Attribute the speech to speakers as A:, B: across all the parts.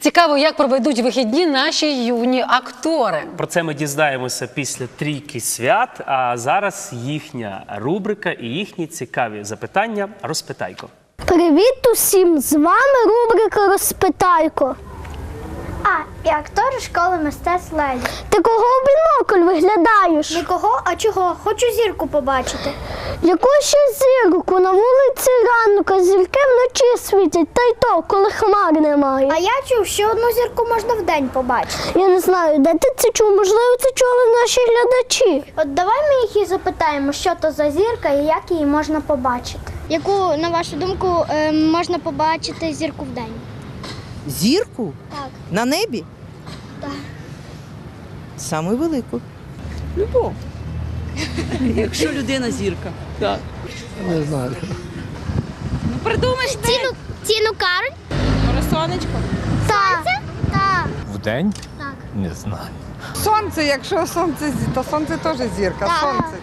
A: Цікаво, як проведуть вихідні наші юні актори.
B: Про це ми дізнаємося після трійки свят. А зараз їхня рубрика і їхні цікаві запитання. Розпитайко.
C: Привіт усім! З вами рубрика Розпитайко.
D: А, і актори школи мистецтв Леді.
C: Ти кого в бінокль виглядаєш?
D: Нікого, а чого? Хочу зірку побачити.
C: Яку ще зірку? На вулиці ранок, а зірки вночі світять, та й то, коли хмар немає.
D: А я чув, що одну зірку можна в день побачити.
C: Я не знаю, де ти це чув, можливо, це чули наші глядачі.
D: От давай ми їх і запитаємо, що то за зірка і як її можна побачити. Яку, на вашу думку, е, можна побачити зірку в день?
E: Зірку?
D: Так.
E: На небі?
D: Так.
E: Саме велику.
F: Любов. Якщо людина зірка. Так.
G: Не знаю.
F: Ну придумаєш ти.
D: Тіну, Тіну Кароль?
F: Сонечко.
D: Сонце? Так.
G: Вдень?
D: Так.
G: Не знаю.
H: Сонце, якщо сонце, то сонце теж зірка.
D: Так.
H: Сонце.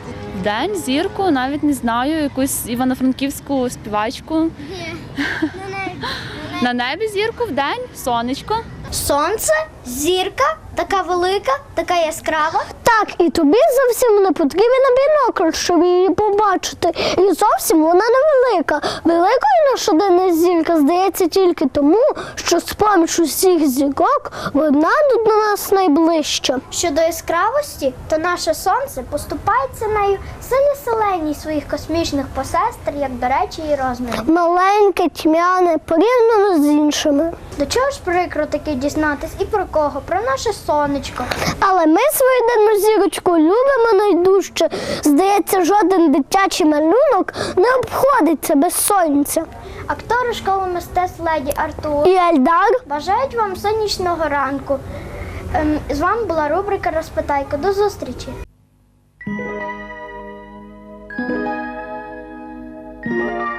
I: День, зірку, навіть не знаю, якусь івано-франківську співачку. На небі зірку в день, сонечко.
D: Сонце, зірка, така велика, така яскрава.
C: Так, і тобі зовсім не потрібен бінокль, щоб її побачити. І зовсім вона невелика. Великою наша денна зірка здається тільки тому, що з поміж усіх зірок вона до нас найближча.
D: Щодо яскравості, то наше сонце поступається нею силі селеній своїх космічних посестер, як до речі, і розміру.
C: Маленьке, тьмяне, порівняно з іншими.
D: До чого ж прикро таки дізнатись і про кого? Про наше сонечко.
C: Але ми свою денну зірочку любимо найдужче. Здається, жоден дитячий малюнок не обходиться без сонця.
D: Актори школи мистецтв Леді Артур
C: І Ельдар
D: бажають вам сонячного ранку. Ем, З вами була рубрика Розпитайко. До зустрічі!
J: Thank